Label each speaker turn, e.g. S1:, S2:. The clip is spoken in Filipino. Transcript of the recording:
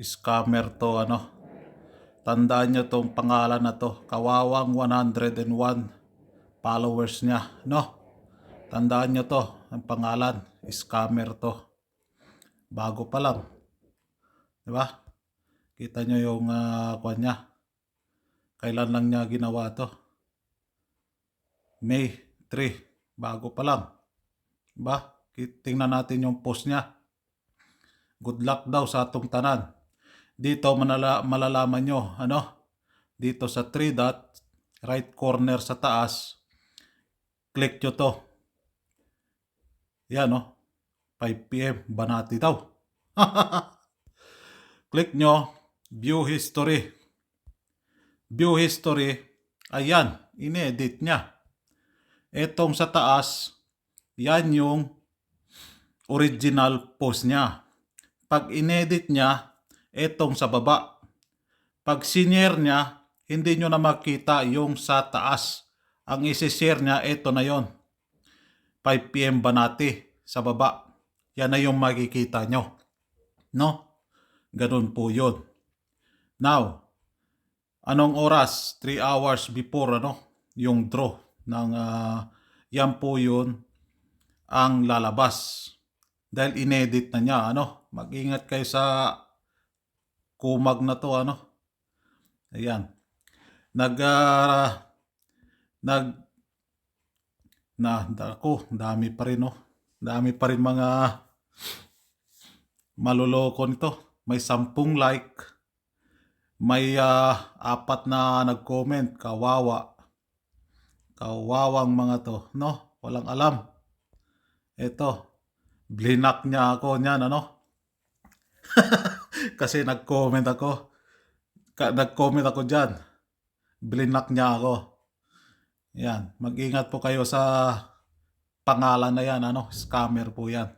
S1: scammer to ano. Tandaan nyo tong pangalan na to. Kawawang 101 followers niya. No? Tandaan nyo to. Ang pangalan. Scammer to. Bago pa lang. Di ba? Kita nyo yung uh, kwan niya. Kailan lang niya ginawa to? May 3. Bago pa lang. Di ba? Tingnan natin yung post niya. Good luck daw sa atong tanan. Dito manala, malalaman nyo, ano? Dito sa 3 dot, right corner sa taas, click nyo to. Yan, no? 5 p.m. Banati daw. click nyo, view history. View history, ayan, inedit niya. Etong sa taas, yan yung original post niya. Pag inedit niya, etong sa baba. Pag sinare niya, hindi nyo na makita yung sa taas. Ang isi-share niya, eto na yon 5pm Banati sa baba. Yan na yung makikita nyo. No? Ganun po yun. Now, anong oras? 3 hours before ano, yung draw ng ah, yan po yun ang lalabas. Dahil inedit na niya, ano, mag-ingat kayo sa kumag na to, ano. Ayan. Nag, ah, nag, na, ako, dami pa rin, no. Dami pa rin mga maluloko nito. May sampung like. May ah, apat na nag-comment. Kawawa. Kawawang mga to, no? Walang alam. Ito, blinak niya ako niyan, ano? Kasi nag-comment ako. Ka- nag-comment ako dyan. Blinak niya ako. Yan, mag-ingat po kayo sa pangalan na yan, ano? Scammer po yan.